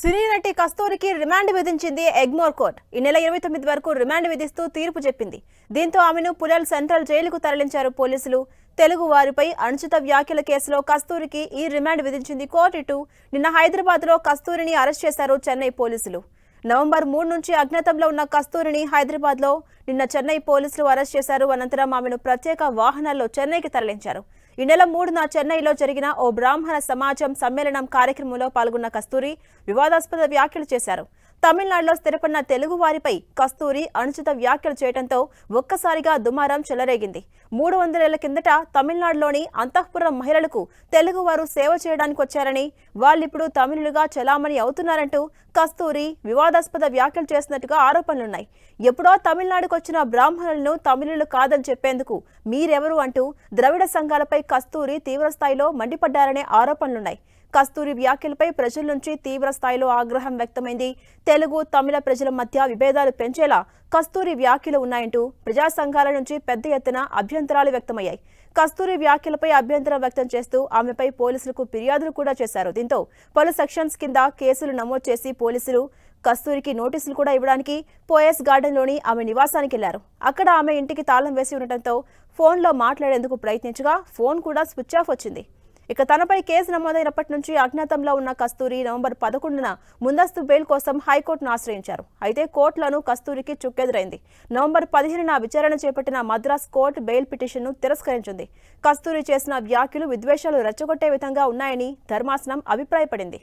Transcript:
సినీ నటి కస్తూరికి రిమాండ్ విధించింది ఎగ్మోర్ కోర్ట్. ఈ నెల ఇరవై తొమ్మిది వరకు రిమాండ్ విధిస్తూ తీర్పు చెప్పింది. దీంతో ఆమెను పులల్ సెంట్రల్ జైలుకు తరలించారు పోలీసులు. తెలుగు వారిపై అనుచిత వ్యాఖ్యల కేసులో కస్తూరికి ఈ రిమాండ్ విధించింది కోర్టు ఇటు నిన్న హైదరాబాద్లో కస్తూరిని అరెస్ట్ చేశారు చెన్నై పోలీసులు. నవంబర్ మూడు నుంచి అజ్ఞాతంలో ఉన్న కస్తూరిని హైదరాబాద్లో నిన్న చెన్నై పోలీసులు అరెస్ట్ చేశారు. అనంతరం ఆమెను ప్రత్యేక వాహనాల్లో చెన్నైకి తరలించారు. ఈ నెల మూడున చెన్నైలో జరిగిన ఓ బ్రాహ్మణ సమాజం సమ్మేళనం కార్యక్రమంలో పాల్గొన్న కస్తూరి వివాదాస్పద వ్యాఖ్యలు చేశారు. తమిళనాడులో స్థిరపడిన తెలుగు వారిపై కస్తూరి అనుచిత వ్యాఖ్యలు చేయడంతో ఒక్కసారిగా దుమారం చెలరేగింది. మూడు వందలేళ్ళ కిందట తమిళనాడులోని అంతఃపురం మహిళలకు తెలుగువారు సేవ చేయడానికి వచ్చారని వాళ్ళిప్పుడు తమిళులుగా చలామణి అవుతున్నారంటూ కస్తూరి వివాదాస్పద వ్యాఖ్యలు చేసినట్టుగా ఆరోపణలున్నాయి. ఎప్పుడో తమిళనాడుకు వచ్చిన బ్రాహ్మణులను తమిళులు కాదని చెప్పేందుకు మీరెవరు అంటూ ద్రవిడ సంఘాలపై కస్తూరి తీవ్రస్థాయిలో మండిపడ్డారనే ఆరోపణలున్నాయి. కస్తూరి వ్యాఖ్యలపై ప్రజల నుంచి తీవ్ర స్థాయిలో ఆగ్రహం వ్యక్తమైంది. తెలుగు తమిళ ప్రజల మధ్య విభేదాలు పెంచేలా కస్తూరి వ్యాఖ్యలు ఉన్నాయంటూ ప్రజా సంఘాల నుంచి పెద్ద ఎత్తున అభ్యంతరాలు వ్యక్తమయ్యాయి. కస్తూరి వ్యాఖ్యలపై అభ్యంతరం వ్యక్తం చేస్తూ ఆమెపై పోలీసులకు ఫిర్యాదులు కూడా చేశారు. దీంతో పలు సెక్షన్స్ కింద కేసులు నమోదు చేసి పోలీసులు కస్తూరికి నోటీసులు కూడా ఇవ్వడానికి పోయస్ గార్డెన్లోని ఆమె నివాసానికి వెళ్ళారు అక్కడ ఆమె ఇంటికి తాళం వేసి ఉండటంతో ఫోన్లో మాట్లాడేందుకు ప్రయత్నించగా ఫోన్ కూడా స్విచ్ ఆఫ్ వచ్చింది. ఇక తనపై కేసు నమోదైనప్పటి నుంచి అజ్ఞాతంలో ఉన్న కస్తూరి నవంబర్ పదకొండున ముందస్తు బెయిల్ కోసం హైకోర్టును ఆశ్రయించారు. అయితే కోర్టులను కస్తూరికి చుక్కెదురైంది. నవంబర్ పదిహేనున విచారణ చేపట్టిన మద్రాస్ కోర్టు బెయిల్ పిటిషన్ను తిరస్కరించింది. కస్తూరి చేసిన వ్యాఖ్యలు విద్వేషాలు రెచ్చగొట్టే విధంగా ఉన్నాయని ధర్మాసనం అభిప్రాయపడింది.